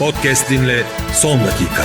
Podcast dinle son dakika.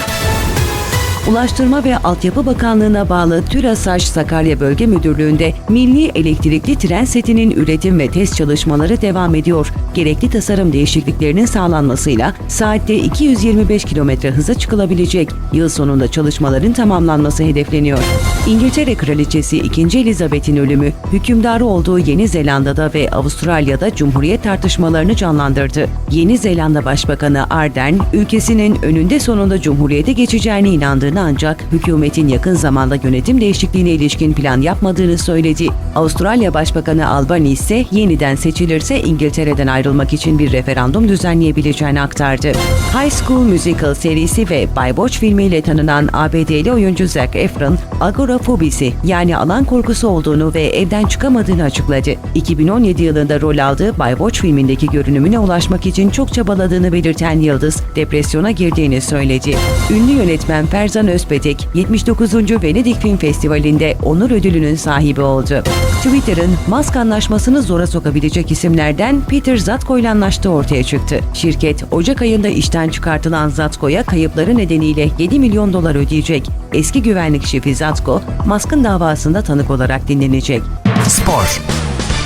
Ulaştırma ve Altyapı Bakanlığı'na bağlı TÜRASAŞ Sakarya Bölge Müdürlüğü'nde milli elektrikli tren setinin üretim ve test çalışmaları devam ediyor. Gerekli tasarım değişikliklerinin sağlanmasıyla saatte 225 km hıza çıkılabilecek. Yıl sonunda çalışmaların tamamlanması hedefleniyor. İngiltere Kraliçesi 2. Elizabeth'in ölümü, hükümdarı olduğu Yeni Zelanda'da ve Avustralya'da Cumhuriyet tartışmalarını canlandırdı. Yeni Zelanda Başbakanı Ardern, ülkesinin önünde sonunda Cumhuriyete geçeceğine inandığını ancak hükümetin yakın zamanda yönetim değişikliğine ilişkin plan yapmadığını söyledi. Avustralya Başbakanı Albany ise yeniden seçilirse İngiltere'den ayrılmak için bir referandum düzenleyebileceğini aktardı. High School Musical serisi ve By filmiyle tanınan ABD'li oyuncu Zac Efron, agorafobisi yani alan korkusu olduğunu ve evden çıkamadığını açıkladı. 2017 yılında rol aldığı By filmindeki görünümüne ulaşmak için çok çabaladığını belirten Yıldız, depresyona girdiğini söyledi. Ünlü yönetmen Ferzan Özpetek, 79. Venedik Film Festivali'nde onur ödülünün sahibi oldu. Twitter'ın Musk anlaşmasını zora sokabilecek isimlerden Peter Zatko ile anlaştığı ortaya çıktı. Şirket, Ocak ayında işten çıkartılan Zatko'ya kayıpları nedeniyle 7 milyon dolar ödeyecek. Eski güvenlik şefi Zatko, Musk'ın davasında tanık olarak dinlenecek. Spor.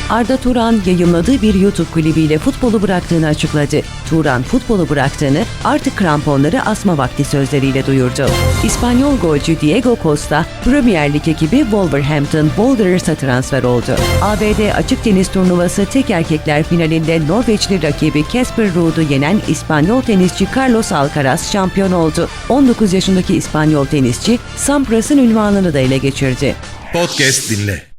Arda Turan yayınladığı bir YouTube klibiyle futbolu bıraktığını açıkladı. Turan futbolu bıraktığını artık kramponları asma vakti sözleriyle duyurdu. İspanyol golcü Diego Costa, Premier Lig ekibi Wolverhampton Wanderers'a transfer oldu. ABD açık tenis turnuvası tek erkekler finalinde Norveçli rakibi Casper Ruud'u yenen İspanyol tenisçi Carlos Alcaraz şampiyon oldu. 19 yaşındaki İspanyol tenisçi Sampras'ın ünvanını da ele geçirdi. Podcast dinle.